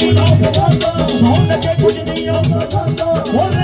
ਸੌਣ ਲੱਗੇ ਕੁਝ ਨਹੀਂ ਆਉਂਦਾ ਜਾਂਦਾ। ਹੋਰ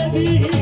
ಸದಿ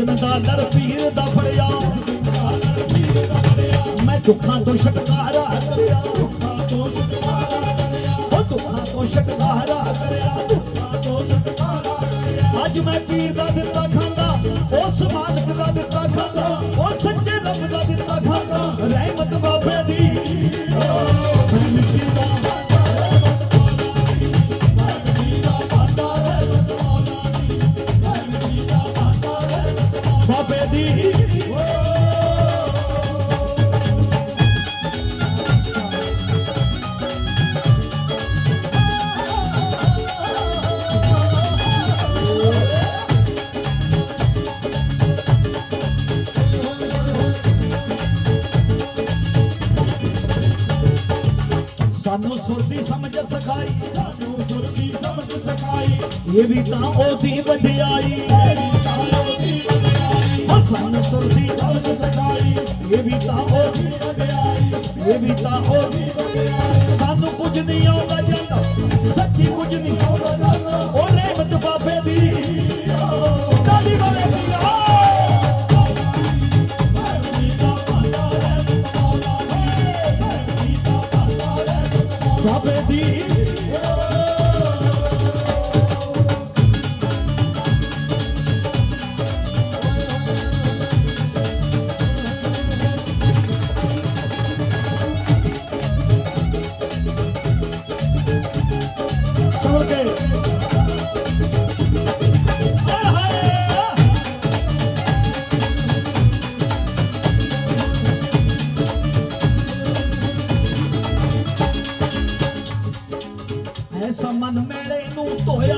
ਨੰਦਾ ਨਰ ਪੀਰ ਦਾ ਫੜਿਆ। ਮੈਂ ਦੁੱਖਾਂ ਤੋਂ ਛਟਕਾਰਾ ਕਰਿਆ। ਉਹ ਦੁੱਖਾਂ ਤੋਂ ਛਟਕਾਰਾ ਕਰਿਆ। ਅੱਜ ਮੈਂ ਪੀਰ ਦਾ ਦਿੱਤਾ ਖਾਂਦਾ। ਉਸ ਇਹ ਵੀ ਤਾਂ ਉਹਦੀ ਵਡਿਆਈ। ਹੋਇਆ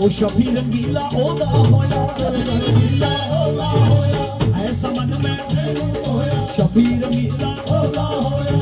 ਉਹ ਸ਼ਫੀ ਰੰਗੀਲਾ ਉਹਦਾ ਹੋਇਆ। ਰੰਗੀਲਾ ਉਹਦਾ ਹੋਇਆ। ਐਸਾ ਮਨ ਮੇਰੇ ਨੂੰ ਹੋਇਆ। ਸ਼ਫੀ ਰੰਗੀਲਾ ਉਹਦਾ ਹੋਇਆ।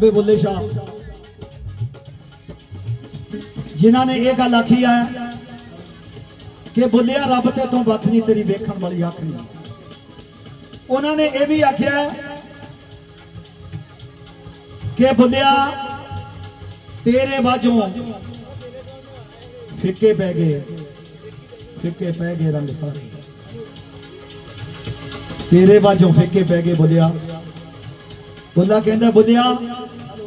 ਬਾਬੇ ਬੁੱਲੇ ਸ਼ਾਹ। ਜਿਨ੍ਹਾਂ ਨੇ ਇਹ ਗੱਲ ਆਖੀ ਹੈ ਕਿ ਬੁੱਲਿਆ, ਰੱਬ ਤੇ ਤੋਂ ਵੱਖ ਨਹੀਂ ਤੇਰੀ ਵੇਖਣ ਵਾਲੀ ਅੱਖ ਨਹੀਂ ਉਹਨਾਂ ਨੇ ਇਹ ਵੀ ਆਖਿਆ ਕਿ ਬੁੱਲਿਆ, ਤੇਰੇ ਬਾਝੋਂ ਫਿੱਕੇ ਪੈ ਗਏ, ਫਿੱਕੇ ਪੈ ਗਏ ਰੰਗ ਸਾਰੇ। ਤੇਰੇ ਬਾਝੋਂ ਫਿੱਕੇ ਪੈ ਗਏ ਬੁੱਲਿਆ। ਬੁੱਲਾ ਕਹਿੰਦਾ, ਬੁੱਲਿਆ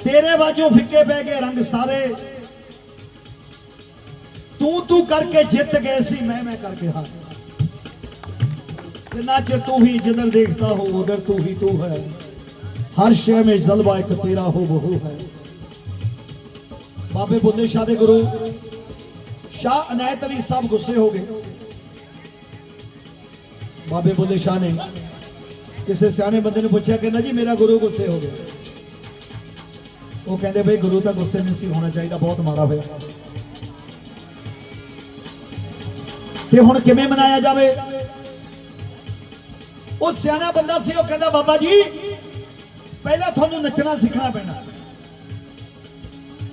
ਤੇਰੇ ਵਾਜੋਂ ਫਿੱਕੇ ਪੈ ਗਏ ਰੰਗ ਸਾਰੇ। ਤੂੰ ਤੂੰ ਕਰਕੇ ਜਿੱਤ ਗਏ ਸੀ, ਮੈਂ ਮੈਂ ਕਰਕੇ ਹਾਰ ਜਿੰਨਾ ਚਿਰ ਤੂੰ ਹੀ ਜਿੱਧਰ ਦੇਖਦਾ ਹੋ ਉਧਰ ਤੂੰ ਹੀ ਤੂੰ ਹੈ। ਹਰ ਸ਼ੈ ਮੇ ਜ਼ਲਵਾ ਇੱਕ ਤੇਰਾ ਹੋ, ਬਹੁ ਹੈ। ਬਾਬੇ ਬੁੱਧੇ ਸ਼ਾਹ ਦੇ ਗੁਰੂ, ਸ਼ਾਹ ਅਨਾਇਤ ਅਲੀ ਸਾਹਿਬ ਗੁੱਸੇ ਹੋ ਗਏ। ਬਾਬੇ ਬੁੱਧੇ ਸ਼ਾਹ ਨੇ ਕਿਸੇ ਸਿਆਣੇ ਬੰਦੇ ਨੂੰ ਪੁੱਛਿਆ ਕਹਿੰਦਾ ਜੀ, ਮੇਰਾ ਗੁਰੂ ਗੁੱਸੇ ਹੋ ਗਿਆ। ਉਹ ਕਹਿੰਦੇ ਬਈ ਗੁਰੂ ਤਾਂ ਗੁੱਸੇ ਨਹੀਂ ਸੀ, ਹੋਣਾ ਚਾਹੀਦਾ, ਬਹੁਤ ਮਾੜਾ ਹੋਇਆ। ਤੇ ਹੁਣ ਕਿਵੇਂ ਮਨਾਇਆ ਜਾਵੇ? ਉਹ ਸਿਆਣਾ ਬੰਦਾ ਸੀ, ਉਹ ਕਹਿੰਦਾ, ਬਾਬਾ ਜੀ, ਪਹਿਲਾਂ ਤੁਹਾਨੂੰ ਨੱਚਣਾ ਸਿੱਖਣਾ ਪੈਣਾ।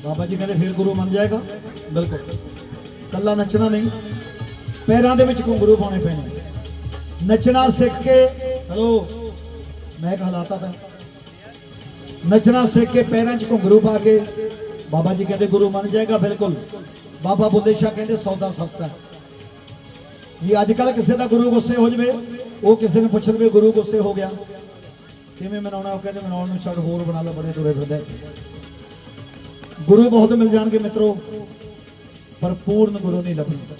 ਬਾਬਾ ਜੀ ਕਹਿੰਦੇ, ਫਿਰ ਗੁਰੂ ਮੰਨ ਜਾਏਗਾ? ਬਿਲਕੁਲ। ਕੱਲਾ ਨੱਚਣਾ ਨਹੀਂ। ਪੈਰਾਂ ਦੇ ਵਿੱਚ ਘੁੰਗਰੂ ਪਾਉਣੇ ਪੈਣੇ। ਨੱਚਣਾ ਸਿੱਖ ਕੇ, ਹਲੋ, ਮੈਂ ਕਹਲਾਤਾ ਤਾਂ। ਨੱਚਣਾ ਸਿੱਖ ਕੇ ਪੈਰਾਂ 'ਚ ਘੁੰਗਰੂ ਪਾ ਕੇ ਬਾਬਾ ਜੀ ਕਹਿੰਦੇ ਗੁਰੂ ਮੰਨ ਜਾਏਗਾ, ਬਿਲਕੁਲ। ਬਾਬਾ ਬੁੱਲੇ ਸ਼ਾਹ ਕਹਿੰਦੇ ਸੌਦਾ ਸਸਤਾ। ਹੈ ਜੀ ਅੱਜ ਕੱਲ ਕਿਸੇ ਦਾ ਗੁਰੂ ਗੁੱਸੇ ਹੋ ਜਵੇ, ਉਹ ਕਿਸੇ ਨੂੰ ਪੁੱਛ ਲਵੇ ਗੁਰੂ ਗੁੱਸੇ ਹੋ ਗਿਆ। ਕਿਵੇਂ ਮਨਾਉਣਾ, ਉਹ ਕਹਿੰਦੇ ਮਨਾਉਣ ਨੂੰ ਛੱਡ, ਹੋਰ ਬਣਾ ਲੈ, ਬੜੇ ਤੁਰੇ ਫਿਰਦੇ ਗੁਰੂ ਬਹੁਤ ਮਿਲ ਜਾਣਗੇ ਮਿੱਤਰੋ, ਪਰ ਪੂਰਨ ਗੁਰੂ ਨਹੀਂ ਲੱਭਣਾ।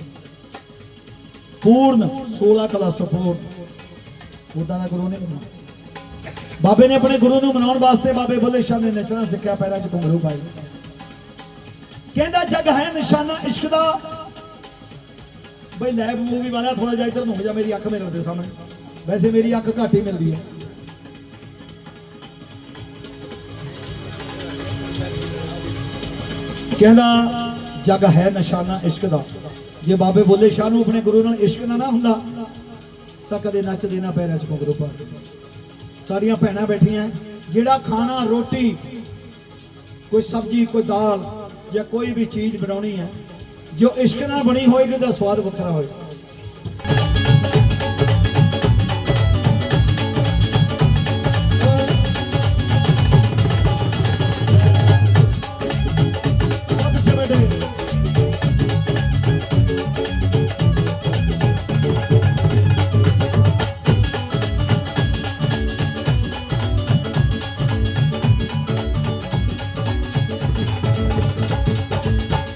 ਪੂਰਨ 16 ਕਲਾ ਸਪੂਰਨ। ਉਹਦਾ ਦਾ ਗੁਰੂ ਨਹੀਂ ਮਿਲਣਾ। ਬਾਬੇ ਨੇ ਆਪਣੇ ਗੁਰੂ ਨੂੰ ਮਨਾਉਣ ਵਾਸਤੇ ਬਾਬੇ ਬੁੱਲੇ ਸ਼ਾਹ ਨੇ ਨੱਚਣਾ ਸਿੱਖਿਆ ਪੈਰਾਂ 'ਚ ਘੁੰਗਰੂ ਪਾਏ ਕਹਿੰਦਾ, ਜਗ ਹੈ ਨਿਸ਼ਾਨਾ ਇਸ਼ਕ ਦਾ। ਬਈ ਲੈਬ ਮੂਵੀ ਵਾਲਾ ਥੋੜਾ ਜਿਹਾ ਇੱਧਰ ਨੂੰ ਹੋ ਜਾ, ਮੇਰੀ ਅੱਖ ਮੇਰੇ ਦੇ ਸਾਹਮਣੇ। ਵੈਸੇ ਮੇਰੀ ਅੱਖ ਘੱਟ ਹੀ ਮਿਲਦੀ ਹੈ। ਕਹਿੰਦਾ, ਜਗ ਹੈ ਨਿਸ਼ਾਨਾ ਇਸ਼ਕ ਦਾ। ਜੇ ਬਾਬੇ ਬੋਲੇ ਸ਼ਾਹ ਨੂੰ ਆਪਣੇ ਗੁਰੂ ਨਾਲ ਇਸ਼ਕ ਨਾ ਨਾ ਹੁੰਦਾ, ਤਾਂ ਕਦੇ ਨੱਚਦੇ ਨਾ ਪੈਰਾਂ 'ਚ ਘੁੰਗਰੂ ਪਾ ਸਾਡੀਆਂ ਭੈਣਾਂ ਬੈਠੀਆਂ, ਜਿਹੜਾ ਖਾਣਾ, ਰੋਟੀ, ਕੋਈ ਸਬਜ਼ੀ, ਕੋਈ ਦਾਲ ਜਾਂ ਕੋਈ ਵੀ ਚੀਜ਼ ਬਣਾਉਣੀ ਹੈ, ਜੋ ਇਸ਼ਕ ਨਾਲ ਬਣੀ ਹੋਏਗੀ, ਉਹਦਾ ਸਵਾਦ ਵੱਖਰਾ ਹੋਏਗਾ।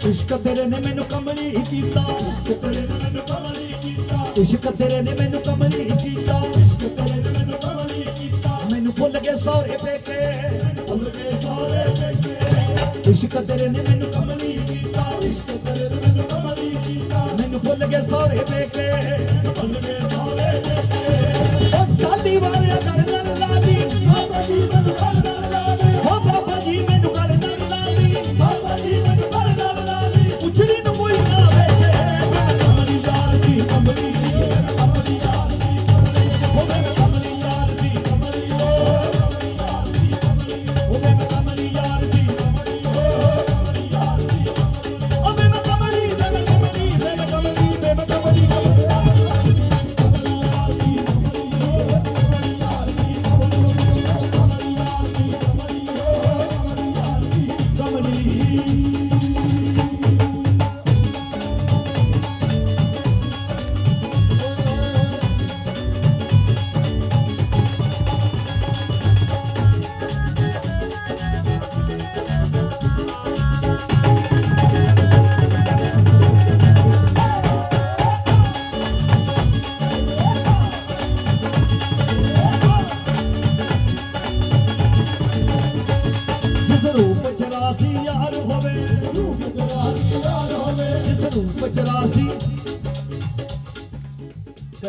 ਇਸ਼ਕ ਤੇਰੇ ਨੇ ਮੈਨੂੰ ਕਮਲੀ ਕੀਤਾ। ਇਸ਼ਕ ਤੇਰੇ ਨੇ ਮੈਨੂੰ ਕਮਲੀ ਕੀਤਾ। ਇਸ਼ਕ ਤੇਰੇ ਨੇ ਮੈਨੂੰ ਕਮਲੀ ਕੀਤਾ। ਇਸ਼ਕ ਤੇਰੇ ਨੇ ਮੈਨੂੰ ਕਮਲੀ ਕੀਤਾ। ਮੈਨੂੰ ਭੁੱਲ ਗਏ ਸਾਰੇ ਪੇਕੇ। ਭੁੱਲ ਗਏ ਸਾਰੇ ਪੇਕੇ। ਇਸ਼ਕ ਤੇਰੇ ਨੇ ਮੈਨੂੰ ਕਮਲੀ ਕੀਤਾ। ਇਸ਼ਕ ਤੇਰੇ ਨੇ ਮੈਨੂੰ ਕਮਲੀ ਕੀਤਾ। ਮੈਨੂੰ ਭੁੱਲ ਗਏ ਸਾਰੇ ਪੇਕੇ। ਭੁੱਲ ਗਏ ਸਾਰੇ ਪੇਕੇ। ਉਹ ਕਾਲੀ ਵਾਲਿਆ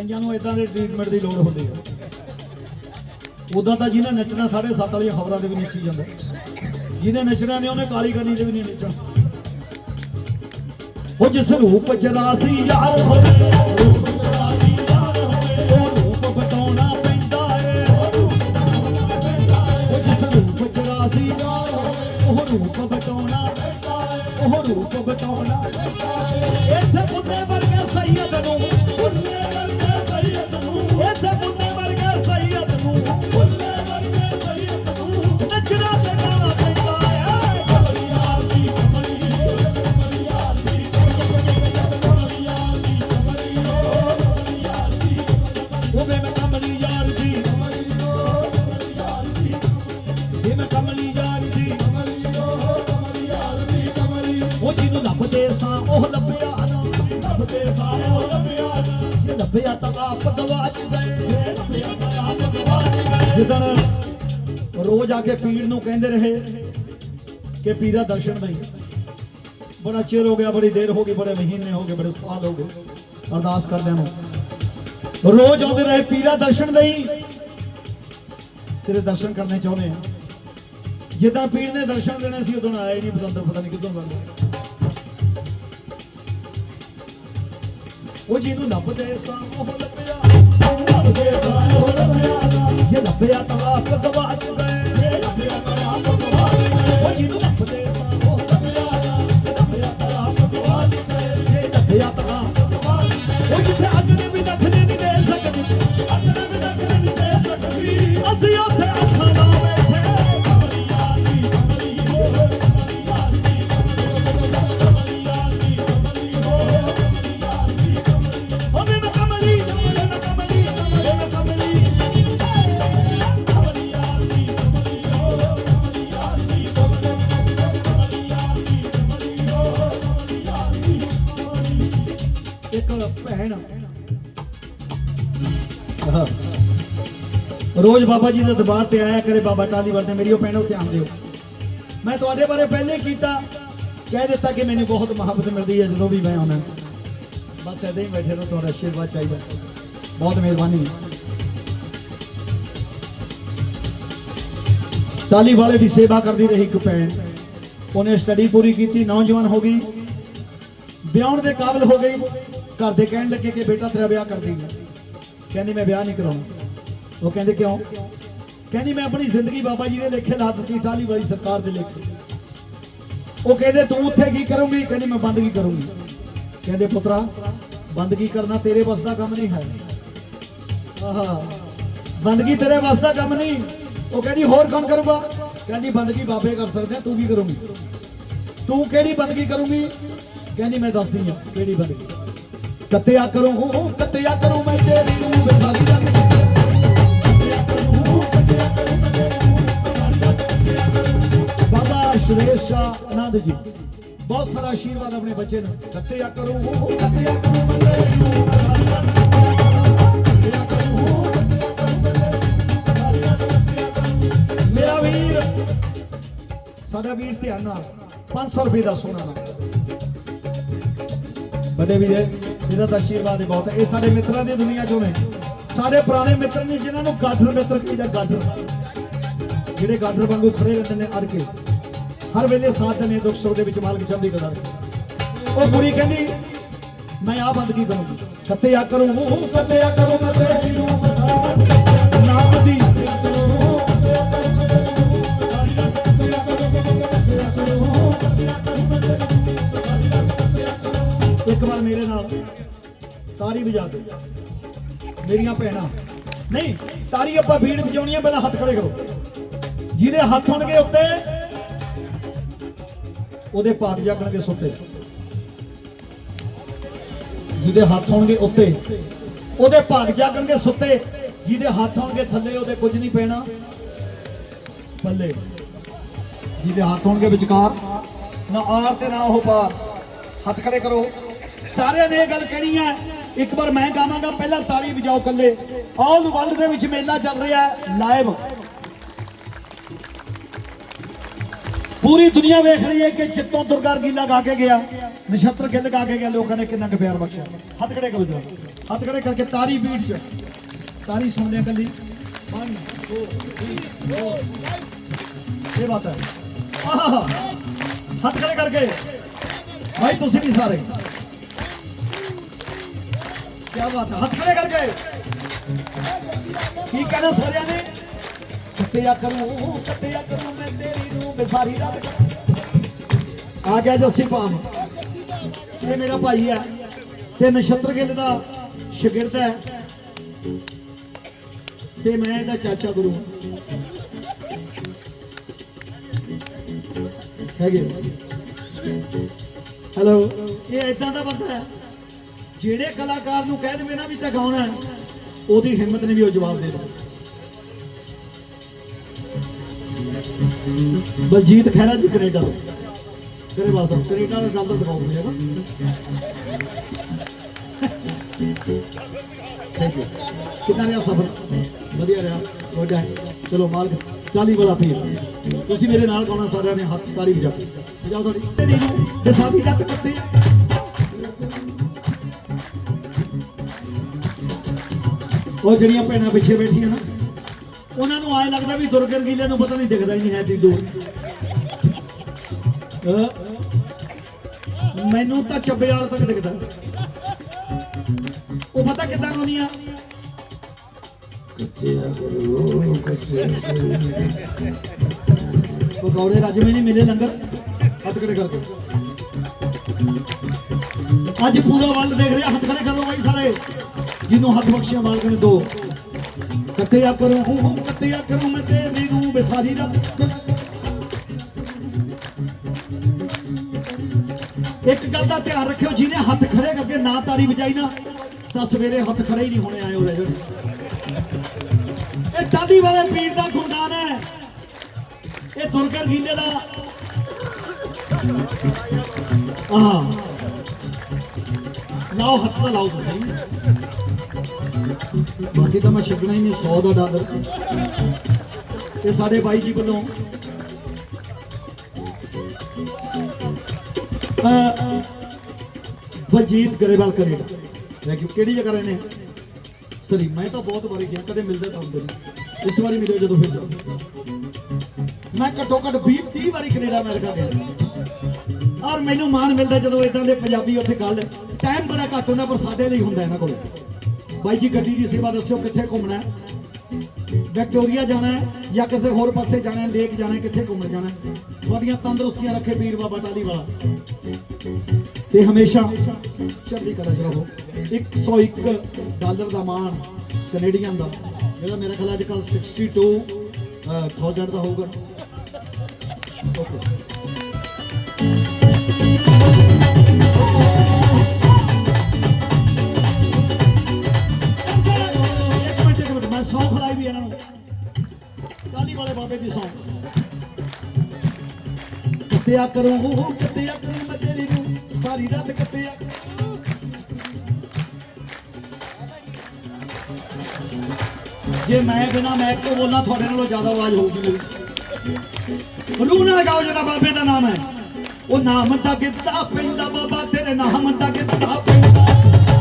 ਕਈਆਂ ਨੂੰ ਇਦਾਂ ਦੇ ਟ੍ਰੀਟਮੈਂਟ ਦੀ ਲੋੜ ਹੁੰਦੀ ਹੈ ਉਦਾਂ ਤਾਂ ਜਿਹਨੇ ਨੱਚਣਾ 7:30 ਵਾਲੀਆਂ ਖਬਰਾਂ ਦੇ ਵੀ ਨੱਚੀ ਜਾਂਦਾ। ਜਿਹਨੇ ਨੱਚਣਾ ਨੇ ਉਹਨੇ ਕਾਲੀ ਕਰਨੀ ਤੇ ਵੀ ਨਹੀਂ ਨੱਚਣਾ। ਉਹ ਜਿਸ ਰੂਪ ਚ ਯਾਰ ਹੋਵੇ, ਰੂਪ ਚ ਯਾਰ ਹੋਵੇ, ਉਹ ਰੂਪ ਬਤਾਉਣਾ ਪੈਂਦਾ ਏ। ਉਹ ਰੂਪ ਉਹ ਜਿਸ ਰੂਪ ਚ ਰਾਸੀ ਯਾਰ ਰੂਪ ਬਟਾਉਣਾ ਉਹ ਰੂਪ ਬਟਾਉਣਾ ਇੱਥੇ ਬੁੱਲੇ ਜੇ ਤਾਂ ਆਪ ਗਵਾਚ ਗਏ ਜਿੱਦਣ ਰੋਜ਼ ਆ ਕੇ ਪੀਰ ਨੂੰ ਕਹਿੰਦੇ ਰਹੇ ਕਿ ਪੀਰਾ ਦਰਸ਼ਨ ਨਹੀਂ। ਬੜਾ ਚਿਰ ਹੋ ਗਿਆ, ਬੜੀ ਦੇਰ ਹੋ ਗਈ, ਬੜੇ ਮਹੀਨੇ ਹੋ ਗਏ, ਬੜੇ ਸਾਲ ਹੋ ਗਏ ਅਰਦਾਸ ਕਰਦਿਆਂ ਨੂੰ। ਰੋਜ਼ ਆਉਂਦੇ ਰਹੇ, ਪੀਰਾ ਦਰਸ਼ਨ ਨਹੀਂ। ਤੇਰੇ ਦਰਸ਼ਨ ਕਰਨੇ ਚਾਹੁੰਦੇ ਆ। ਜਿੱਦਾਂ ਪੀਰ ਨੇ ਦਰਸ਼ਨ ਦੇਣੇ ਸੀ, ਉਦੋਂ ਆਏ ਨਹੀਂ, ਪਤੰਦਰ ਪਤਾ ਨਹੀਂ ਕਿੱਦੋਂ ਗੱਲ ਉਹ ਜਿਹਨੂੰ ਲੱਭਦੇ ਸਾਂ, ਉਹ ਲੱਭਿਆ ਲੱਭਦੇ ਸਾਂ ਉਹ ਲੱਭਿਆ ਜੇ ਲੱਭਿਆ ਤਾਂ ਆਪ ਗਵਾਚ ਗਏ ਜੇ ਲੱਭਿਆ ਤਾਂ ਆਪ ਗਵਾਚ ਗਏ ਉਹ ਜਿਹਨੂੰ ਲੱਭਦੇ ਰੋਜ਼ ਬਾਬਾ ਜੀ ਦੇ ਦਰਬਾਰ ਤੇ ਆਇਆ ਕਰੇ ਬਾਬਾ ਟਾਲੀਵਾਲ ਤੇ ਮੇਰੀ ਉਹ ਭੈਣੋ ਧਿਆਨ ਦਿਓ। ਮੈਂ ਤੁਹਾਡੇ ਬਾਰੇ ਪਹਿਲੇ ਕੀਤਾ, ਕਹਿ ਦਿੱਤਾ ਕਿ ਮੈਨੂੰ ਬਹੁਤ ਮੁਹੱਬਤ ਮਿਲਦੀ ਹੈ ਜਦੋਂ ਵੀ ਮੈਂ ਆਉਣਾ। ਬਸ ਐਦਾਂ ਹੀ ਬੈਠੇ ਰਹੋ, ਤੁਹਾਡਾ ਆਸ਼ੀਰਵਾਦ ਚਾਹੀਦਾ। ਬਹੁਤ ਮਿਹਰਬਾਨੀ। ਟਾਲੀ ਵਾਲੇ ਦੀ ਸੇਵਾ ਕਰਦੀ ਰਹੀ ਇੱਕ ਭੈਣ। ਉਹਨੇ ਸਟੱਡੀ ਪੂਰੀ ਕੀਤੀ, ਨੌਜਵਾਨ ਹੋ ਗਈ। ਵਿਆਹਣ ਦੇ ਕਾਬਿਲ ਹੋ ਗਈ। ਘਰ ਦੇ ਕਹਿਣ ਲੱਗੇ ਕਿ ਬੇਟਾ ਤੇਰਾ ਵਿਆਹ ਕਰ ਦੇਂਗੇ ਕਹਿੰਦੀ, ਮੈਂ ਵਿਆਹ ਨਹੀਂ ਕਰਾਉਣਾ। ਉਹ ਕਹਿੰਦੇ ਕਿਉਂ? ਕਹਿੰਦੀ ਮੈਂ ਆਪਣੀ ਜ਼ਿੰਦਗੀ ਬਾਬਾ ਜੀ ਦੇ ਲੇਖੇ ਲਾ ਦਿੱਤੀ ਟਾਲੀ ਵਾਲੀ ਸਰਕਾਰ ਦੇ ਲੇਖੇ। ਉਹ ਕਹਿੰਦੇ, ਤੂੰ ਉੱਥੇ ਕੀ ਕਰੂੰਗੀ? ਕਹਿੰਦੀ, ਮੈਂ ਬੰਦਗੀ ਕਰੂੰਗੀ? ਕਹਿੰਦੇ, ਪੁੱਤਰਾ ਬੰਦਗੀ ਕਰਨਾ ਤੇਰੇ ਵੱਸ ਦਾ ਕੰਮ ਨਹੀਂ ਹੈ। ਆਹਾ ਬੰਦਗੀ ਤੇਰੇ ਵੱਸ ਦਾ ਕੰਮ ਨਹੀਂ? ਉਹ ਕਹਿੰਦੀ, ਹੋਰ ਕੌਣ ਕਰੂਗਾ? ਕਹਿੰਦੀ ਬੰਦਗੀ ਬਾਬੇ ਕਰ ਸਕਦੇ ਆ, ਤੂੰ ਕੀ ਕਰੂੰਗੀ? ਤੂੰ ਕਿਹੜੀ ਬੰਦਗੀ ਕਰੂੰਗੀ? ਕਹਿੰਦੀ, ਮੈਂ ਦੱਸਦੀ ਆ ਕਿਹੜੀ ਬੰਦਗੀ ਕੱਤਿਆ ਕਰੂੰ ਕੱਤਿਆ ਕਰੂੰ ਮੈਂ ਤੇਰੀ ਨੂੰ ਵਿਸਾਰੀ ਦਾ। ਸ਼੍ਰੇਸ਼ਾ ਆਨੰਦ ਜੀ। ਬਹੁਤ ਸਾਰਾ ਆਸ਼ੀਰਵਾਦ ਆਪਣੇ ਬੱਚੇ ਨੂੰ। ਕੱਤਿਆ ਕਰੂੰ ਹੂੰ ਕੱਤਿਆ ਕਰੂੰ ਮੈਂ ਨੂੰ ਮੇਰਾ ਵੀਰ, ਸਾਡਾ ਵੀਰ ਧਿਆਨ ਨਾਲ 500 ਰੁਪਏ ਦਾ ਸੋਨਾ ਨਾਲ ਵੱਡੇ ਵੀਰੇ, ਇਹਦਾ ਤਾਂ ਆਸ਼ੀਰਵਾਦ ਹੀ ਬਹੁਤ ਹੈ। ਇਹ ਸਾਡੇ ਮਿੱਤਰਾਂ ਦੀ ਦੁਨੀਆ ਚੋਂ ਨੇ। ਸਾਡੇ ਪੁਰਾਣੇ ਮਿੱਤਰ ਨੇ ਜਿਨ੍ਹਾਂ ਨੂੰ ਗਾਡਰ ਮਿੱਤਰ ਕਹਿੰਦਾ ਗਾਡਰ ਜਿਹੜੇ ਗਾਡਰ ਵਾਂਗੂ ਖੜੇ ਰਹਿੰਦੇ ਨੇ ਅੜ ਕੇ। ਹਰ ਵੇਲੇ ਸਾਥ ਨੇ ਦੁੱਖ ਸੁੱਖ ਦੇ ਵਿੱਚ ਮਾਲਕ ਚੰਦੀ ਕਲਾ ਉਹ ਕੁੜੀ ਕਹਿੰਦੀ, ਮੈਂ ਆ ਬੰਦਗੀ ਕਰੂੰਗੀ ਕੱਤਿਆ ਕਰੂੰ, ਹੂੰ ਕੱਤਿਆ ਕਰੂੰ, ਮੈਂ ਤੇਰੀ ਨੂੰ ਨਾਮ ਦੀ ਇੱਕ ਵਾਰ ਮੇਰੇ ਨਾਲ ਤਾਰੀ ਵਜਾ ਦਿਓ। ਮੇਰੀਆਂ ਭੈਣਾਂ, ਨਹੀਂ ਤਾਰੀ ਆਪਾਂ ਭੀੜ ਵਜਾਉਣੀ ਹੈ, ਪਹਿਲਾਂ ਹੱਥ ਖੜੇ ਕਰੋ। ਜਿਹਦੇ ਹੱਥ ਹੋਣਗੇ ਉੱਤੇ ਉਹਦੇ ਭਾਗ ਜਾਗਣਗੇ ਸੁੱਤੇ। ਜਿਹਦੇ ਹੱਥ ਹੋਣਗੇ ਉੱਤੇ। ਉਹਦੇ ਭਾਗ ਜਾਗਣਗੇ ਸੁੱਤੇ। ਜਿਹਦੇ ਹੱਥ ਹੋਣਗੇ ਥੱਲੇ, ਉਹਦੇ ਕੁਝ ਨਹੀਂ ਪੈਣਾ। ਪੱਲੇ। ਜਿਹਦੇ ਹੱਥ ਹੋਣਗੇ ਵਿਚਕਾਰ, ਨਾ ਆਰ ਤੇ ਨਾ ਉਹ ਪਾਰ। ਹੱਥ ਖੜੇ ਕਰੋ। ਸਾਰਿਆਂ ਨੇ ਇਹ ਗੱਲ ਕਹਿਣੀ ਹੈ। ਇੱਕ ਵਾਰ ਮੈਂ ਗਾਵਾਂਗਾ, ਪਹਿਲਾਂ ਤਾਲੀ ਵਜਾਓ ਕੱਲੇ ਆਲ ਵਰਲਡ ਦੇ ਵਿੱਚ ਮੇਲਾ ਚੱਲ ਰਿਹਾ ਹੈ ਲਾਈਵ ਪੂਰੀ ਦੁਨੀਆ ਵੇਖ ਰਹੀ ਹੈ ਕਿ ਚਿੱਤੋਂ ਦੁਰਗਾ ਗੀਲਾ ਗਾ ਕੇ ਗਿਆ, ਨਛੱਤਰ ਗਿੱਲ ਗਾ ਕੇ ਗਿਆ, ਲੋਕਾਂ ਨੇ ਕਿੰਨਾ ਕੁ ਪਿਆਰ ਬਖਸ਼ਿਆ। ਹੱਥ ਖੜੇ ਕਰੋ ਜੀ ਹੱਥ ਖੜੇ ਕਰਕੇ ਤਾਰੀ ਬੀਟ ਚ। ਤਾਰੀ ਸੁਣਦੇ ਆ ਕੱਲੀ 1 2 3 4 ਇਹ ਬਾਤ ਹੈ। ਆਹਾ! ਹੱਥ ਖੜੇ ਕਰਕੇ। ਭਾਈ, ਤੁਸੀਂ ਵੀ ਸਾਰੇ। ਕੀ ਬਾਤ ਹੈ। ਹੱਥ ਖੜੇ ਕਰਕੇ। ਕੀ ਕਹਿਣਾ ਸਾਰਿਆਂ ਨੇ? ਕੱਤਿਆ ਕਰੂੰ ਕੱਤਿਆ ਕਰੂੰ ਮੈਂ ਤੇਰੀ ਨੂੰ ਵਿਸਾਰੀ ਰਾਤ ਆ ਗਿਆ ਜੱਸੀ ਪਾਮ ਇਹ ਮੇਰਾ ਭਾਈ ਹੈ। ਤੇ ਨਛੱਤਰ ਗਿੱਲ ਦਾ ਸ਼ਾਗਿਰਦ ਹੈ। ਤੇ ਮੈਂ ਇਹਦਾ ਚਾਚਾ ਗੁਰੂ ਹੈਗੇ ਹੈਲੋ ਇਹ ਇਦਾਂ ਦਾ ਬੰਦਾ ਹੈ। ਜਿਹੜੇ ਕਲਾਕਾਰ ਨੂੰ ਕਹਿ ਦੇਵੇ ਨਾ ਵੀ ਤਾਂ ਗਾਉਣਾ ਉਹਦੀ ਹਿੰਮਤ ਨੇ ਵੀ ਉਹ ਜਵਾਬ ਦੇ ਦੇ ਬਲਜੀਤ ਖਹਿਰਾ ਜੀ ਕੈਨੇਡਾ ਤੋਂ। ਕਰੇ ਬਾਸ ਕੈਨੇਡਾ ਦਾ ਗੱਲ ਤਾਂ ਦਿਖਾਓ ਮੈਨੂੰ ਹੈਗਾ ਕਿੰਨਾ ਰਿਹਾ ਸਫਰ? ਵਧੀਆ ਰਿਹਾ ਗੁੱਡ ਚਲੋ ਮਾਲਕ, ਚਾਲੀ ਵਾਲਾ ਪੀਰ ਤੁਸੀਂ ਮੇਰੇ ਨਾਲ ਗਾਉਣਾ ਸਾਰਿਆਂ ਨੇ ਹੱਥ ਤਾਲੀ ਵਜਾ ਕੇ। ਵਜਾਓ ਤੁਹਾਡੀ ਵਿਸਾਖੀ ਦਾ ਕੱਤੇ ਉਹ ਜਿਹੜੀਆਂ ਭੈਣਾਂ ਪਿੱਛੇ ਬੈਠੀਆਂ ਨਾ ਉਹਨਾਂ ਨੂੰ ਆਏ ਲੱਗਦਾ ਵੀ ਦੁਰਗਰ ਗੀਲੇ ਨੂੰ ਪਤਾ ਨਹੀਂ ਦਿਖਦਾ ਹੀ ਨਹੀਂ ਹੈ ਤੀ ਦੂਰ। ਮੈਨੂੰ ਤਾਂ ਚੱਬੇ ਵਾਲ ਤੱਕ ਦਿਖਦਾ। ਉਹ ਪਤਾ ਕਿੱਦਾਂ ਕੱਚੇ ਆ ਗੁਰੂ ਕੱਚੇ ਆ ਗੁਰੂ। ਪਕੌੜੇ ਰਾਜਮੇ ਨਹੀਂ ਮਿਲੇ ਲੰਗਰ। ਹੱਥ ਖੜੇ ਕਰਕੇ ਅੱਜ ਪੂਰਾ ਵਰਲਡ ਦੇਖ ਰਿਹਾ ਹੱਥ ਖੜੇ ਕਰ ਲਓ ਬਾਈ ਸਾਰੇ। ਜਿਹਨੂੰ ਹੱਥ ਬਖਸ਼ਿਆ ਮਾਲਕ ਨੇ ਦੋ। ਕੱਟਿਆ ਕਰੂੰ, ਹੂੰ ਹੂੰ, ਕੱਟਿਆ ਕਰੂੰ, ਮੈਂ ਤੇਰੀ ਨੂੰ ਬਸਾਰੀ ਦਾ ਇੱਕ ਗੱਲ ਦਾ ਧਿਆਨ ਰੱਖਿਓ, ਜਿਹਨੇ ਹੱਥ ਖੜੇ ਕਰਕੇ ਨਾ ਤਾੜੀ ਵਜਾਈ ਨਾ, ਤਾਂ ਸਵੇਰੇ ਹੱਥ ਖੜੇ ਹੀ ਨਹੀਂ ਹੋਣੇ, ਆਏ ਹੋ ਰਹੇ ਇਹ ਟਾਲੀ ਵਾਲੇ ਪੀਰ ਦਾ ਗੁਰਦਾਨ ਹੈ। ਇਹ ਦੁਰਗਰ ਗੀਲੇ ਦਾ। ਆਹ। ਲਾਓ ਹੱਥ ਤਾਂ ਲਾਓ ਤੁਸੀਂ। ਬਾਕੀ ਤਾਂ ਮੈਂ ਛੱਡਣਾ ਹੀ ਨਹੀਂ 100 ਦਾ ਡਾਲਰ। ਤੇ ਸਾਡੇ ਬਾਈ ਜੀ ਵੱਲੋਂ। Baljeet Grewal Canada. Thank you ਕਿਹੜੀ ਜਗ੍ਹਾ ਰਹਿੰਦੇ ਸਰੀ ਮੈਂ ਤਾਂ ਬਹੁਤ ਵਾਰੀ ਗਿਆ ਕਦੇ ਮਿਲਦੇ ਤਾਂ ਹੁੰਦੇ ਨਹੀਂ। ਇਸ ਵਾਰੀ ਮਿਲਿਓ ਜਦੋਂ ਫਿਰ ਜਾਓ। ਮੈਂ ਘੱਟੋ ਘੱਟ 20 30 ਵਾਰੀ ਕੈਨੇਡਾ ਅਮਰੀਕਾ ਗਿਆ। ਔਰ ਮੈਨੂੰ ਮਾਣ ਮਿਲਦਾ ਜਦੋਂ ਇਦਾਂ ਦੇ ਪੰਜਾਬੀ ਉੱਥੇ ਗੱਲ ਟਾਈਮ ਬੜਾ ਘੱਟ ਹੁੰਦਾ, ਪਰ ਸਾਡੇ ਲਈ ਹੁੰਦਾ ਇਹਨਾਂ ਕੋਲ। ਬਾਈ ਜੀ, ਗੱਡੀ ਦੀ ਸੇਵਾ ਦੱਸਿਓ ਕਿੱਥੇ ਘੁੰਮਣਾ ਵਿਕਟੋਰੀਆ ਜਾਣਾ ਹੈ ਜਾਂ ਕਿਸੇ ਹੋਰ ਪਾਸੇ ਜਾਣਾ ਹੈ, ਲੇਕ ਜਾਣਾ ਹੈ, ਕਿੱਥੇ ਘੁੰਮਣ ਜਾਣਾ ਹੈ? ਤੁਹਾਡੀਆਂ ਤੰਦਰੁਸਤੀਆਂ ਰੱਖੇ ਪੀਰ ਬਾਬਾ ਟਾਲੀ ਵਾਲਾ। ਤੇ ਹਮੇਸ਼ਾ ਚੜ੍ਹਦੀ ਕਲਾ ਚ ਰਹੋ। 101 ਡਾਲਰ ਦਾ ਮਾਣ ਕੈਨੇਡੀਅਨ ਦਾ। ਜਿਹੜਾ ਮੇਰਾ ਖਿਆਲ ਅੱਜ ਕੱਲ 62 1000 ਦਾ ਹੋਊਗਾ। ਓਕੇ। ਬਾਬੇ ਦੀ ਸੌਂ। ਕੱਤਿਆ ਕਰੂੰ ਹੂੰ ਕੱਤਿਆ ਕਰੂੰ ਮੈਂ ਤੇਰੀ ਨੂੰ ਸਾਰੀ ਰਾਤ ਕੱਤਿਆ ਜੇ ਮੈਂ ਬਿਨਾ ਮੈਕ ਤੋਂ ਬੋਲਣਾ ਤੁਹਾਡੇ ਨਾਲੋਂ ਜ਼ਿਆਦਾ ਆਵਾਜ਼ ਹੋਊਗੀ ਮੇਰੀ। ਰੂਹ ਨਾਲ ਗਾਓ ਜਿਹੜਾ ਬਾਬੇ ਦਾ ਨਾਮ ਹੈ। ਉਹ ਨਾਮ ਦਾ ਗਿੱਧਾ ਪੈਂਦਾ ਬਾਬਾ, ਤੇਰੇ ਨਾਮ ਦਾ ਗਿੱਧਾ ਪੈਂਦਾ।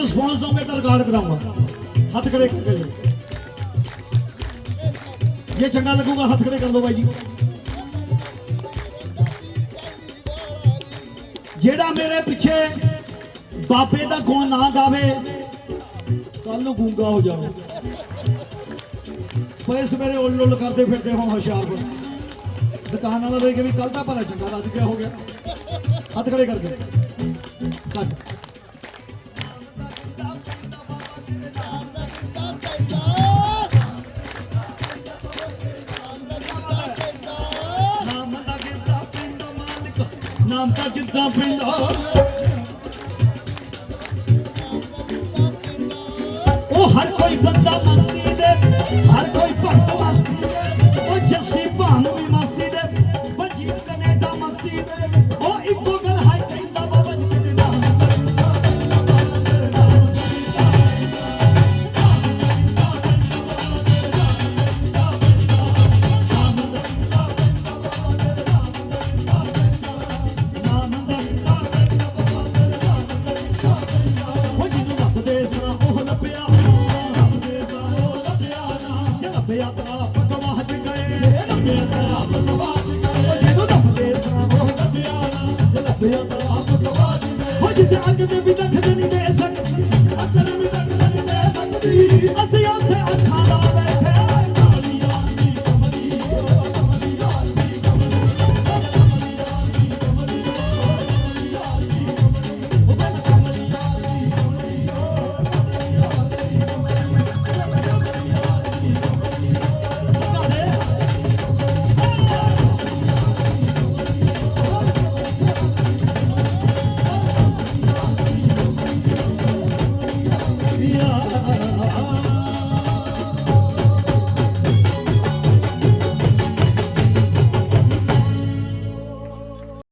ਤੁਸੀਂ ਇਹਨੂੰ ਰਿਸਪੌਂਸ ਦੋਗੇ ਤਾਂ ਰਿਕਾਰਡ ਕਰਾਉਂਗਾ। ਹੱਥ ਖੜੇ ਕਰਕੇ ਜੇ ਚੰਗਾ ਲੱਗੂਗਾ, ਹੱਥ ਖੜੇ ਕਰ ਦਿਓ ਬਾਈ ਜੀ। ਜਿਹੜਾ ਮੇਰੇ ਪਿੱਛੇ ਬਾਬੇ ਦਾ ਗੁਣ ਨਾ ਗਾਵੇ ਕੱਲ ਨੂੰ ਗੂੰਗਾ ਹੋ ਜਾਵੇ ਪਏ ਸਵੇਰੇ ਉੱਲ ਉੱਲ ਕਰਦੇ ਫਿਰਦੇ ਹੋ ਹੁਸ਼ਿਆਰਪੁਰ। ਦੁਕਾਨ ਵਾਲਾ ਵੇਖ ਕੇ ਵੀ ਕੱਲ ਤਾਂ ਭਲਾ ਚੰਗਾ ਲੱਗ ਗਿਆ ਹੋ ਗਿਆ? ਹੱਥ ਖੜੇ ਕਰਕੇ। ਕੱਟ ਤਾਂ ਜਿੱਦਾਂ ਪੈਂਦਾ ਉਹ ਹਰ ਕੋਈ ਬੰਦਾ ਮਸਤੀ ਦੇ ਹਰ